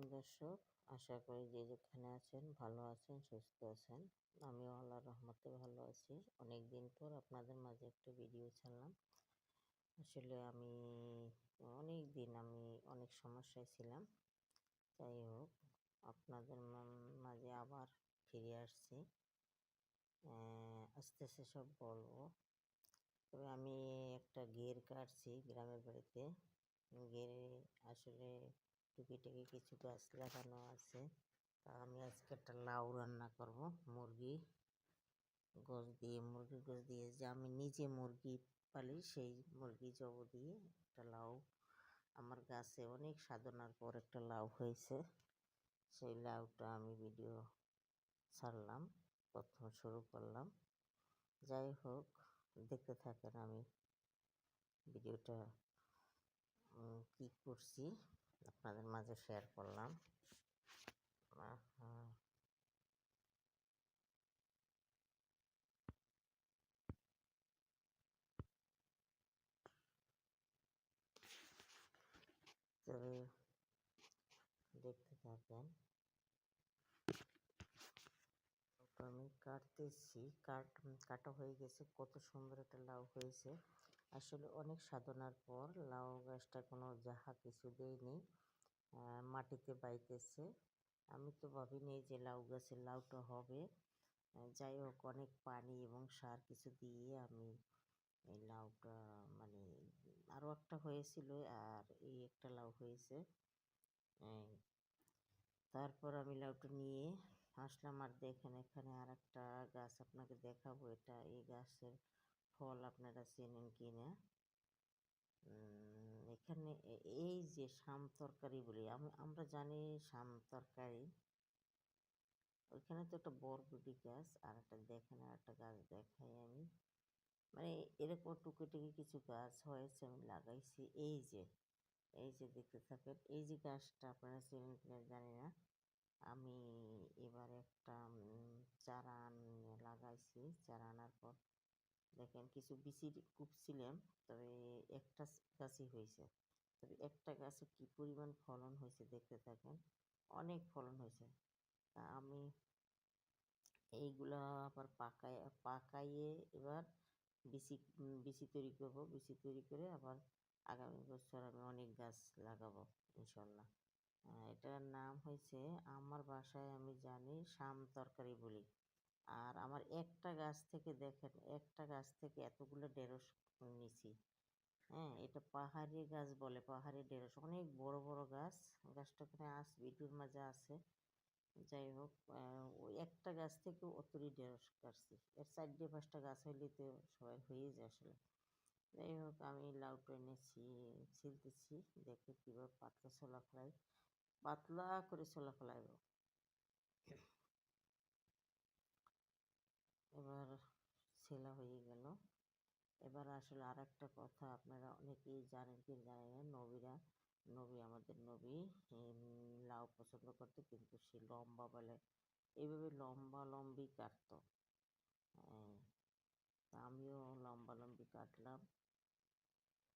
আলাইকুম দর্শক? আশা করি যে যেখানে আছেন ভালো আছেন, সুস্থ আছেন। আমিও আল্লাহর রহমতে ভালো আছি। অনেক দিন পর আপনাদের মাঝে একটা ভিডিও ছাড়লাম। আসলে আমি অনেক দিন আমি অনেক সমস্যায় ছিলাম। যাই হোক, আপনাদের মাঝে আবার ফিরে আসছি। আস্তে আস্তে সব বলব। তবে আমি একটা গের কাটছি গ্রামের বাড়িতে। গেরে আসলে টুকিটাকি কিছু গাছ লাগানো আছে। তা আমি আজকে একটা লাউ রান্না করব, মুরগি গোস দিয়ে মুরগির গোস দিয়ে যে আমি নিজে মুরগি পালি, সেই মুরগি জব দিয়ে একটা লাউ। আমার গাছে অনেক সাধনার পর একটা লাউ হয়েছে। সেই লাউটা আমি ভিডিও ছাড়লাম, প্রথম শুরু করলাম। যাই হোক, দেখতে থাকেন আমি ভিডিওটা কি করছি। আপনাদের মাঝে শেয়ার করলাম। দেখতে থাকেন। আমি কাটতেছি। কাট, কাটা হয়ে গেছে। কত সুন্দর একটা লাউ হয়েছে। আসলে অনেক সাধনার পর লাউ গাছটা কোনো যাহা কিছু দেয়নি মাটিতে বাইতেছে। আমি তো ভাবিনি যে লাউ গাছের লাউটা হবে। যাই হোক, অনেক পানি এবং সার কিছু দিয়ে আমি এই লাউটা মানে আরও একটা হয়েছিল আর এই একটা লাউ হয়েছে। তারপর আমি লাউটা নিয়ে আসলাম আর দেখেন এখানে আর একটা গাছ আপনাকে দেখাবো। এটা এই গাছের ফল আপনারা চেনেন কি না? এখানে এই যে শাম তরকারি বলি আমরা জানি শাম তরকারি, ওইখানে তো একটা বরবটি গাছ, আর একটা দেখেন আর একটা গাছ দেখাই আমি। মানে এরকম টুকিটুকি কিছু গাছ হয়েছে, আমি লাগাইছি। এই যে এই যে দেখতে থাকেন, এই যে গাছটা আপনারা চেনেন কিনা জানি না। আমি এবার একটা চারা লাগাইছি, চারা আনার পর দেখেন কিছু বিচি কুপছিলাম তবে একটা গাছই হয়েছে। তবে একটা গাছে কি পরিমাণ ফলন হয়েছে দেখতে থাকেন, অনেক ফলন হয়েছে। তা আমি এইগুলা আবার পাকায়, পাকাইয়ে এবার বিচি বিচি তৈরি করব। বিচি তৈরি করে আবার আগামী বছর আমি অনেক গাছ লাগাবো, ইনশাল্লাহ। এটার নাম হয়েছে, আমার বাসায় আমি জানি, শাম তরকারি বলি। আর আমার একটা গাছ থেকে দেখেন, একটা গাছ থেকে এতগুলো ঢেঁড়স নিছি। হ্যাঁ এটা পাহাড়ি গাছ বলে, পাহাড়ি ঢেঁড়স। অনেক বড় বড় গাছ। গাছটা ওখানে আস, ভিডিওর মাঝে আছে। যাই হোক ওই একটা গাছ থেকে অতরি ঢেঁড়স কাটছি। এর চারটে, পাঁচটা গাছ হইলে তো সবাই হয়ে যায় আসলে। যাই হোক, আমি লাউটা এনেছি, ছিলতেছি। দেখে কীভাবে পাতলা ছোলা ফেলাই পাতলা করে ছোলা ফেলাইব এবার ছেলা হয়ে গেল। এবার আসলে আর একটা কথা আপনারা অনেকেই জানেন কি জানেন না নবীরা নবী আমাদের নবী লাউ পছন্দ করতো কিন্তু সে লম্বা বলে এইভাবে লম্বা লম্বি কাটতো। হ্যাঁ, আমিও লম্বা লম্বি কাটলাম।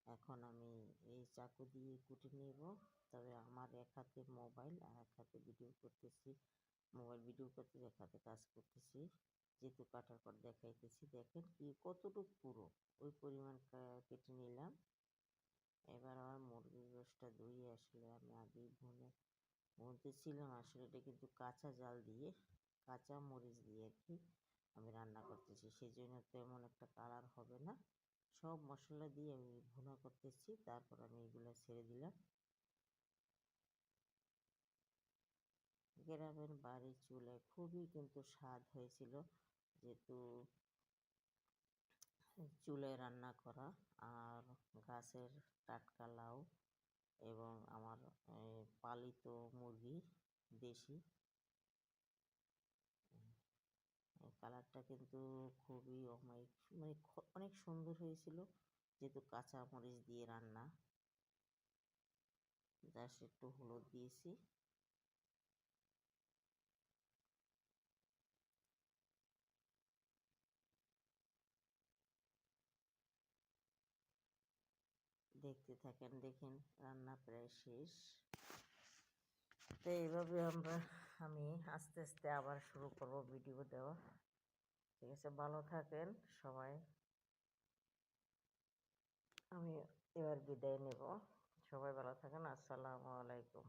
এখন আমি এই চাকু দিয়ে কুটে নেব তবে আমার এক হাতে মোবাইল আর এক হাতে ভিডিও করতেছি মোবাইল ভিডিও করতে এক হাতে কাজ করতেছি। যেহেতু কাটার পর দেখাইতেছি, দেখেন কি কতটুকু পুরো। ওই পরিমাণ কেটে নিলাম। এবার আমার মুরগির গোষ্ঠটা ধুয়ে আসলে আমি আগেই ভুনে, ভুনতেছিলাম। আসলে এটা কিন্তু কাঁচা জাল দিয়ে, কাঁচা মরিচ দিয়ে আর কি আমি রান্না করতেছি। সেই জন্য তেমন একটা কালার হবে না। সব মশলা দিয়ে আমি ভুনা করতেছি, তারপর আমি এগুলো ছেড়ে দিলাম। গ্রামের বাড়ির চুলায় খুবই কিন্তু স্বাদ হয়েছিল। যেহেতু চুলায় রান্না করা আর গাছের টাটকা লাউ এবং আমার পালিত মুরগি দেশি। কালারটা কিন্তু খুবই অমায়িক মানে অনেক সুন্দর হয়েছিল যেহেতু কাঁচা মরিচ দিয়ে রান্না। জাস্ট একটু হলুদ দিয়েছি। দেখতে থাকেন, দেখেন রান্না প্রায় শেষ। তো এইভাবে আমরা, আমি আস্তে আস্তে আবার শুরু করব ভিডিও দেওয়া। ঠিক আছে, ভালো থাকেন সবাই। আমি এবার বিদায় নেব। সবাই ভালো থাকেন, আসসালামু আলাইকুম।